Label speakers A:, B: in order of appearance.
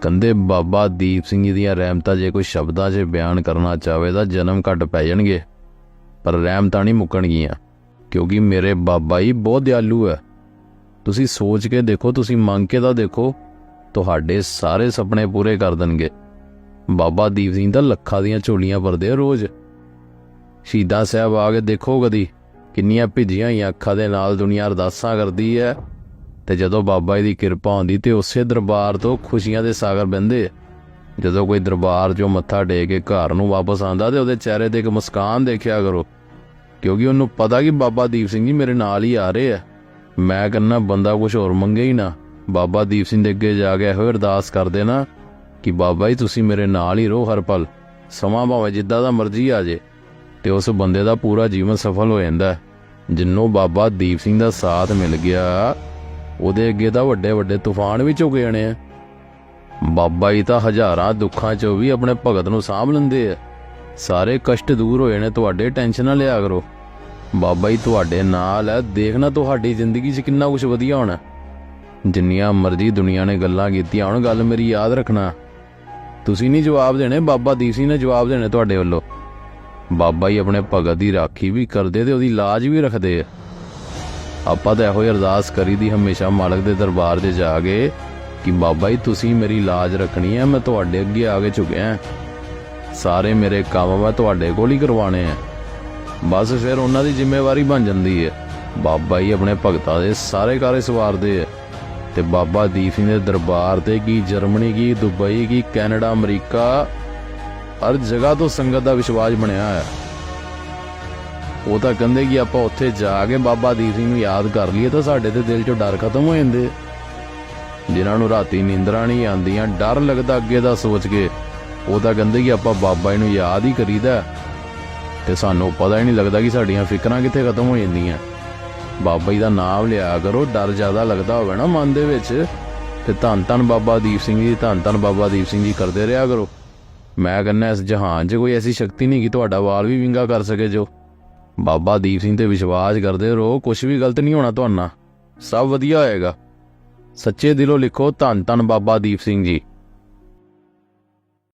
A: ਕੰਦੇ ਬਾਬਾ ਦੀਪ ਸਿੰਘ ਜੀ ਦੀਆਂ ਰਹਿਮਤਾਂ ਜੇ ਕੋਈ ਸ਼ਬਦਾਂ 'ਚ ਬਿਆਨ ਕਰਨਾ ਚਾਹਵੇ ਤਾਂ ਜਨਮ ਘੱਟ ਪੈ ਜਾਣਗੇ। ਪਰ ਰਹਿਮਤਾਂ ਨਹੀਂ ਮੁੱਕਣਗੀਆਂ, ਕਿਉਂਕਿ ਮੇਰੇ ਬਾਬਾ ਜੀ ਬਹੁਤ ਦਿਆਲੂ ਹੈ। ਤੁਸੀਂ ਸੋਚ ਕੇ ਦੇਖੋ, ਤੁਸੀਂ ਮੰਗ ਕੇ ਤਾਂ ਦੇਖੋ, ਤੁਹਾਡੇ ਸਾਰੇ ਸੁਪਨੇ ਪੂਰੇ ਕਰ ਦੇਣਗੇ। ਬਾਬਾ ਦੀਪ ਸਿੰਘ ਤਾਂ ਲੱਖਾਂ ਦੀਆਂ ਝੋਲੀਆਂ ਭਰਦੇ ਆ ਰੋਜ਼। ਸ਼ਹੀਦਾਂ ਸਾਹਿਬ ਆ ਕੇ ਦੇਖੋ ਕਦੀ, ਕਿੰਨੀਆਂ ਭਿੱਜੀਆਂ ਹੋਈਆਂ ਅੱਖਾਂ ਦੇ ਨਾਲ ਦੁਨੀਆ ਅਰਦਾਸਾਂ ਕਰਦੀ ਹੈ। ਤੇ ਜਦੋਂ ਬਾਬਾ ਜੀ ਦੀ ਕਿਰਪਾ ਹੁੰਦੀ ਤੇ ਉਸੇ ਦਰਬਾਰ ਤੋਂ ਖੁਸ਼ੀਆਂ ਦੇ ਸਾਗਰ ਬੰਦੇ ਜਦੋਂ ਕੋਈ ਦਰਬਾਰ 'ਚੋਂ ਮੱਥਾ ਟੇਕ ਕੇ ਘਰ ਨੂੰ ਵਾਪਸ ਆਂਦਾ ਤੇ ਉਹਦੇ ਚਿਹਰੇ ਤੇ ਇੱਕ ਮੁਸਕਾਨ ਦੇਖਿਆ ਕਰੋ, ਕਿਉਂਕਿ ਉਹਨੂੰ ਪਤਾ ਕਿ ਬਾਬਾ ਦੀਪ ਸਿੰਘ ਜੀ ਮੇਰੇ ਨਾਲ ਹੀ ਆ ਰਹੇ ਆ। ਮੈਂ ਕਹਿੰਨਾ ਬੰਦਾ ਕੁਝ ਹੋਰ ਮੰਗੇ ਹੀ ਨਾ। ਬਾਬਾ ਦੀਪ ਸਿੰਘ ਦੇ ਅੱਗੇ ਜਾ ਕੇ ਇਹੋ ਅਰਦਾਸ ਕਰਦੇ ਨਾ ਕਿ ਬਾਬਾ ਜੀ, ਤੁਸੀਂ ਮੇਰੇ ਨਾਲ ਹੀ ਰਹੋ ਹਰ ਪਲ। ਸਮਾਂ ਭਾਵੇਂ ਜਿੱਦਾਂ ਦਾ ਮਰਜ਼ੀ ਆ ਜੇ, ਤੇ ਉਸ ਬੰਦੇ ਦਾ ਪੂਰਾ ਜੀਵਨ ਸਫਲ ਹੋ ਜਾਂਦਾ। ਹੈ। ਬਾਬਾ ਦੀਪ ਸਿੰਘ ਦਾ ਸਾਥ ਮਿਲ ਗਿਆ। ਉਹਦੇ ਅੱਗੇ ਤਾਂ ਵੱਡੇ ਵੱਡੇ ਤੂਫਾਨ ਵੀ ਝੁਕ ਜਾਣੇ ਆ। ਬਾਬਾ ਜੀ ਤਾਂ ਹਜ਼ਾਰਾਂ ਦੁੱਖਾਂ 'ਚੋਂ ਵੀ ਆਪਣੇ ਭਗਤ ਨੂੰ ਸਾਂਭ ਲੈਂਦੇ ਆ। ਸਾਰੇ ਕਸ਼ਟ ਦੂਰ ਹੋਏ ਨੇ ਤੁਹਾਡੇ ਟੈਨਸ਼ਨ ਨਾ ਲਿਆ ਕਰੋ। ਬਾਬਾ ਜੀ, ਤੁਹਾਡੇ ਨਾਲ ਹੈ ਦੇਖਣਾ ਤੁਹਾਡੀ ਜ਼ਿੰਦਗੀ 'ਚ ਕਿੰਨਾ ਕੁਝ ਵਧੀਆ ਹੋਣਾ। ਜਿੰਨੀਆਂ ਮਰਜ਼ੀ ਦੁਨੀਆ ਨੇ ਗੱਲਾਂ ਕੀਤੀਆਂ, ਹੁਣ ਗੱਲ ਮੇਰੀ ਯਾਦ ਰੱਖਣਾ। ਤੁਸੀਂ ਨਹੀਂ ਜਵਾਬ ਦੇਣੇ, ਬਾਬਾ ਦੀਪ ਨੇ ਜਵਾਬ ਦੇਣੇ ਤੁਹਾਡੇ ਵੱਲੋਂ। ਬਾਬਾ ਜੀ ਆਪਣੇ ਭਗਤ ਦੀ ਰਾਖੀ ਵੀ ਕਰਦੇ ਤੇ ਉਹਦੀ ਲਾਜ ਵੀ ਰੱਖਦੇ ਆ। ਆਪਾਂ ਤਾਂ ਇਹੋ ਹੀ ਅਰਦਾਸ ਕਰੀਦੀ ਹਮੇਸ਼ਾ ਮਾਲਕ ਦੇ ਦਰਬਾਰ 'ਚ ਜਾ ਕੇ ਕਿ ਬਾਬਾ ਜੀ, ਤੁਸੀਂ ਮੇਰੀ ਲਾਜ ਰੱਖਣੀ ਹੈ, ਮੈਂ ਤੁਹਾਡੇ ਅੱਗੇ ਆ ਕੇ ਝੁਕਿਆ ਸਾਰੇ ਮੇਰੇ ਕੰਮ ਮੈਂ ਤੁਹਾਡੇ ਕੋਲ ਹੀ ਕਰਵਾਣੇ ਆ। ਬਸ ਫਿਰ ਉਹਨਾਂ ਦੀ ਜ਼ਿੰਮੇਵਾਰੀ ਬਣ ਜਾਂਦੀ ਹੈ। ਬਾਬਾ ਜੀ ਆਪਣੇ ਭਗਤਾਂ ਦੇ ਸਾਰੇ ਕਾਰੇ ਸਵਾਰਦੇ ਆ। ਤੇ ਬਾਬਾ ਦੀਪ ਸਿੰਘ ਦੇ ਦਰਬਾਰ ਤੇ ਕੀ ਜਰਮਨੀ, ਕੀ ਦੁਬਈ, ਕੀ ਕੈਨੇਡਾ, ਅਮਰੀਕਾ, ਹਰ ਜਗ੍ਹਾ ਤੋਂ ਸੰਗਤ ਦਾ ਵਿਸ਼ਵਾਸ ਬਣਿਆ ਹੈ ਉਹ ਤਾਂ ਕਹਿੰਦੇ ਕਿ ਆਪਾਂ ਉੱਥੇ ਜਾ ਕੇ ਬਾਬਾ ਦੀਪ ਸਿੰਘ ਨੂੰ ਯਾਦ ਕਰ ਲਈਏ ਤਾਂ ਸਾਡੇ ਤੇ ਦਿਲ 'ਚੋਂ ਡਰ ਖਤਮ ਹੋ ਜਾਂਦੇ। ਜਿਨ੍ਹਾਂ ਨੂੰ ਰਾਤੀ ਨੀਂਦਰਾਂ ਨਹੀਂ ਆਉਂਦੀਆਂ, ਡਰ ਲੱਗਦਾ ਅੱਗੇ ਦਾ ਸੋਚ ਕੇ। ਉਹ ਤਾਂ ਕਹਿੰਦੇ ਕਿ ਆਪਾਂ ਬਾਬਾ ਜੀ ਨੂੰ ਯਾਦ ਹੀ ਕਰੀਦਾ ਤੇ ਸਾਨੂੰ ਪਤਾ ਹੀ ਨਹੀਂ ਲੱਗਦਾ ਕਿ ਸਾਡੀਆਂ ਫਿਕਰਾਂ ਕਿੱਥੇ ਖਤਮ ਹੋ ਜਾਂਦੀਆਂ। ਬਾਬਾ ਜੀ ਦਾ ਨਾਮ ਲਿਆ ਕਰੋ, ਡਰ ਜ਼ਿਆਦਾ ਲੱਗਦਾ ਹੋਵੇ ਨਾ ਮਨ ਦੇ ਵਿੱਚ। ਤੇ ਧੰਨ ਧੰਨ ਬਾਬਾ ਦੀਪ ਸਿੰਘ ਜੀ, ਧੰਨ ਧੰਨ ਬਾਬਾ ਦੀਪ ਸਿੰਘ ਜੀ ਕਰਦੇ ਰਿਹਾ ਕਰੋ। ਮੈਂ ਕਹਿੰਦਾ ਇਸ ਜਹਾਨ 'ਚ ਕੋਈ ਐਸੀ ਸ਼ਕਤੀ ਨਹੀਂ ਕਿ ਤੁਹਾਡਾ ਵਾਲ ਵੀ ਵਿੰਗਾ ਕਰ ਸਕੇ ਜੋ। ਬਾਬਾ ਦੀਪ ਸਿੰਘ ਤੇ ਵਿਸ਼ਵਾਸ ਕਰਦੇ ਰਹੋ ਕੁਝ ਵੀ ਗਲਤ ਨਹੀਂ ਹੋਣਾ ਤੁਹਾਨੂੰ ਸਭ ਵਧੀਆ ਹੋਏਗਾ। ਸੱਚੇ ਦਿਲੋਂ ਲਿਖੋ ਧੰਨ ਧੰਨ ਬਾਬਾ ਦੀਪ ਸਿੰਘ ਜੀ।